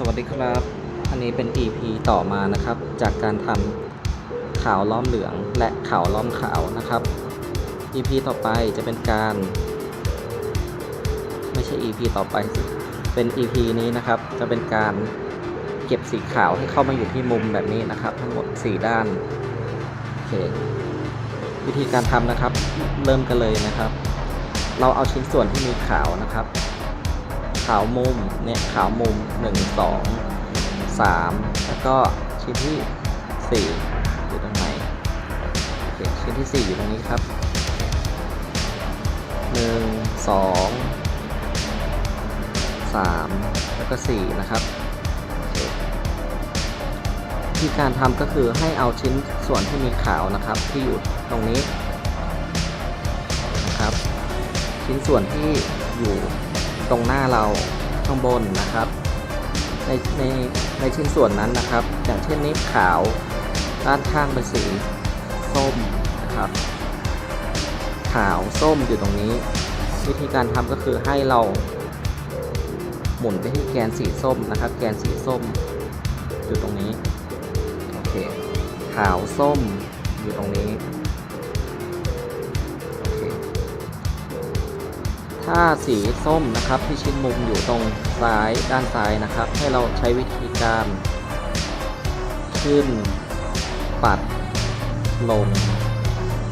สวัสดีครับ อันนี้เป็น EP ต่อมานะครับ จากการทำขาวล้อมเหลืองและขาวล้อมขาวนะครับ EP ต่อไปจะเป็นการ ไม่ใช่ EP ต่อไปเป็น EP นี้นะครับ จะเป็นการเก็บสีขาวให้เข้ามาอยู่ที่มุมแบบนี้นะครับ ทั้งหมด 4 ด้านโอเควิธีการทำนะครับ เริ่มกันเลยนะครับ เราเอาชิ้นส่วนที่มีขาวนะครับ ขาวมุมเนี่ยขาวมุม 1 2 3 แล้วก็ชิ้นที่ 4 อยู่ตรงไหนโอเคชิ้นที่ 4 อยู่ตรงนี้ครับ 1 2 3 แล้วก็ 4 นะครับโอเควิธีการทำก็คือให้เอาชิ้นส่วนที่มีขาวนะครับ ที่อยู่ตรงนี้นะครับ ชิ้นส่วนที่อยู่ ตรงหน้าเราข้างบนนะครับ ในในในชิ้นส่วนนั้นนะครับ อย่างเช่นนี้ขาวด้านข้างเป็นสีส้มนะครับ ขาวส้มอยู่ตรงนี้ วิธีการทำก็คือให้เราหมุนไปที่แกนสีส้มนะครับ แกนสีส้มอยู่ตรงนี้โอเคขาวส้มอยู่ตรงนี้ ถ้าสีส้มนะครับที่ชิ้นมุมอยู่ตรงซ้ายด้านซ้ายนะครับ ให้เราใช้วิธีการ ขึ้น ปัด ลง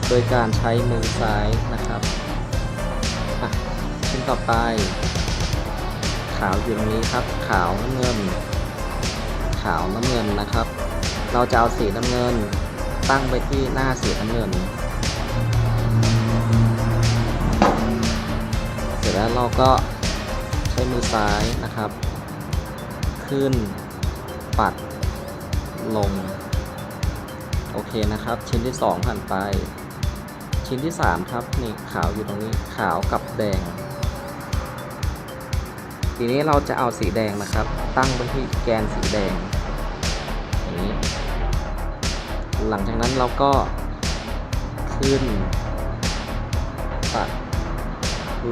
โดยการใช้มือซ้ายนะครับชิ้นต่อไป ขาวอยู่ตรงนี้ครับ ขาวน้ำเงิน ขาวน้ำเงินนะครับ เราจะเอาสีน้ำเงิน ตั้งไปที่หน้าสีน้ำเงิน ก็ใช้มือซ้ายนะครับ ขึ้น ปัด ลง โอเคนะครับ ชิ้นที่ 2 ผ่านไป ชิ้นที่ 3 ครับ นี่ขาวอยู่ตรงนี้ ขาวกับแดง ทีนี้เราจะเอาสีแดงนะครับ ตั้งไว้ที่แกนสีแดงอย่างนี้ หลังจากนั้นเราก็ขึ้น ปัด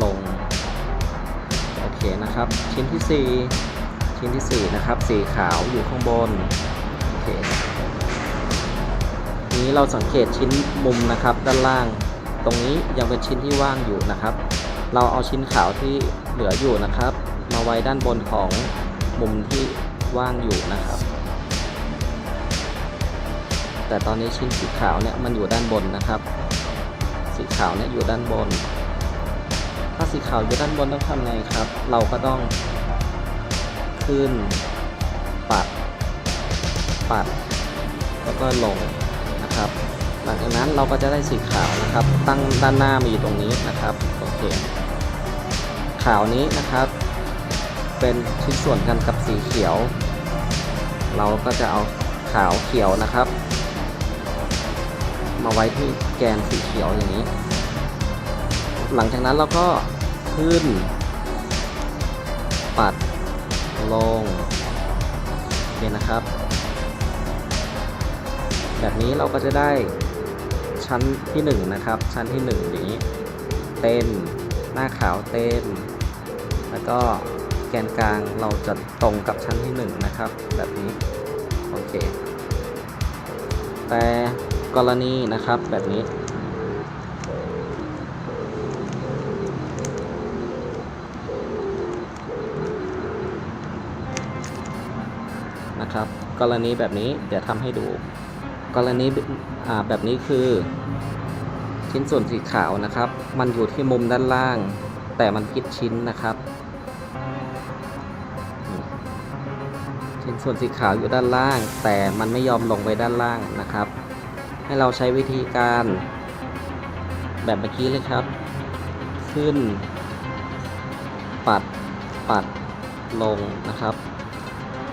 ลง เคนะครับ ชิ้นที่ 4 ชิ้นที่ 4 นะครับ สีขาวอยู่ข้างบน โอเคทีนี้เราสังเกตชิ้นมุมนะครับ ด้านล่าง ตรงนี้ยังเป็นชิ้นที่ว่างอยู่นะครับ เราเอาชิ้นขาวที่เหลืออยู่นะครับ มาไว้ด้านบนของมุมที่ว่างอยู่นะครับ แต่ตอนนี้ชิ้นสีขาวเนี่ยมันอยู่ด้านบนนะครับ สีขาวเนี่ยอยู่ด้านบน สีขาวอยู่ด้านบนต้องทำไงครับ เราก็ต้องขึ้น ปัด ปัด แล้วก็ลงนะครับ หลังจากนั้นเราก็จะได้สีขาวนะครับ ตั้งด้านหน้ามาอยู่ตรงนี้นะครับโอเคขาวนี้นะครับ เป็นชิ้นส่วนกันกับสีเขียว เราก็จะเอาขาวเขียวนะครับ มาไว้ที่แกนสีเขียวอย่างนี้ หลังจากนั้นเราก็ ขึ้น ปัด ลงโอเคนะครับ แบบนี้เราก็จะได้ชั้นที่ 1 นะครับ ชั้นที่1อย่างนี้ เต้นหน้าขาวเต้นแล้วก็แกนกลางเราจะตรงกับชั้นที่ 1 นะครับ แบบนี้ โอเค แต่กรณีนะครับแบบนี้ นะครับ กรณีแบบนี้เดี๋ยวทำให้ดู กรณีแบบนี้คือ ชิ้นส่วนสีขาวนะครับ มันอยู่ที่มุมด้านล่าง แต่มันกิดชิ้นนะครับ ชิ้นส่วนสีขาวอยู่ด้านล่าง แต่มันไม่ยอมลงไปด้านล่างนะครับ ให้เราใช้วิธีการแบบเมื่อกี้เลยครับ ขึ้น ปัด ปัด ลงนะครับ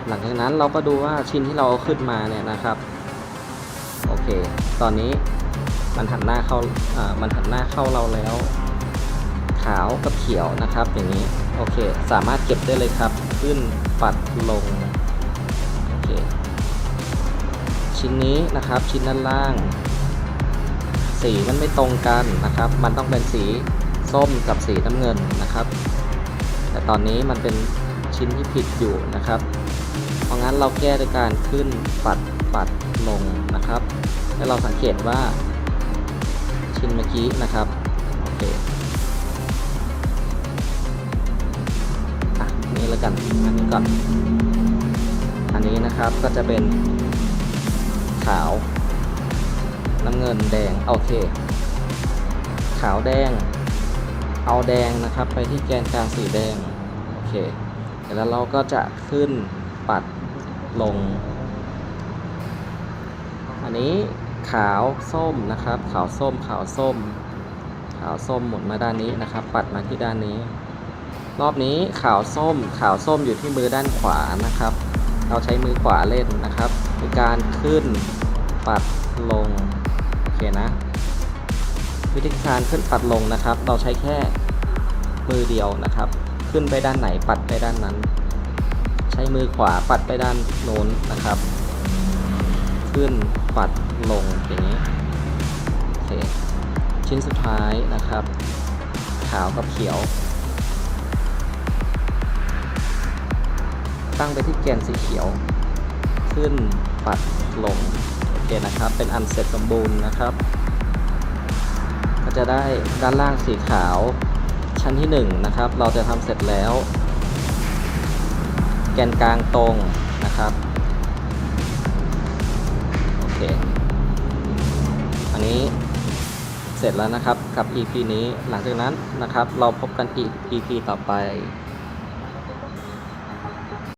หลังจากนั้นเราก็ดูว่าชิ้นที่เราเอาขึ้นมาเนี่ยนะครับ โอเค ตอนนี้มันหันหน้าเข้าอ่ามันหันหน้าเข้าเราแล้ว ขาวกับเขียวนะครับ อย่างนี้ โอเค สามารถเก็บได้เลยครับ ขึ้นปัดลง โอเค ชิ้นนี้นะครับ ชิ้นด้านล่าง สีมันไม่ตรงกันนะครับ มันต้องเป็นสีส้มกับสีน้ำเงินนะครับ แต่ตอนนี้มันเป็นชิ้นที่ผิดอยู่นะครับ เพราะงั้นเราแก้ด้วยการขึ้นปัดปัดลงนะครับให้เราสังเกตว่าชิ้นเมื่อกี้นะครับโอเคอะนี่แล้วกันอันนี้ก่อนอันนี้นะครับก็จะเป็นขาวน้ำเงินแดงโอเค ขาวแดง เอาแดงนะครับ ไปที่แกนกลางสีแดงโอเคแล้วเราก็จะขึ้นปัด ลง อันนี้ขาวส้มนะครับ ขาวส้มขาวส้ม ขาวส้มหมุนมาด้านนี้นะครับ ปัดมาที่ด้านนี้ รอบนี้ขาวส้ม ขาวส้มอยู่ที่มือด้านขวานะครับ เราใช้มือขวาเล่นนะครับในการขึ้นปัดลงโอเคนะ วิธีการขึ้นปัดลงนะครับ เราใช้แค่มือเดียวนะครับ ขึ้นไปด้านไหนปัดไปด้านนั้น ช้มือขวาปัดไปด้านโน้นนะครับ ขึ้นปัดลงอย่างนี้โอเคชิ้นสุดท้ายนะครับ ขาวกับเขียว ตั้งไปที่แกนสีเขียว ขึ้นปัดลงโอเคนะครับ เป็นอันเสร็จสมบูรณ์นะครับ ก็จะได้ด้านล่างสีขาวชั้นที่1นะครับ เราจะทำเสร็จแล้ว แกนกลางตรงนะครับโอเคอันนี้เสร็จแล้วนะครับกับ EP นี้หลังจากนั้นนะครับเราพบกันอีก EP ต่อไป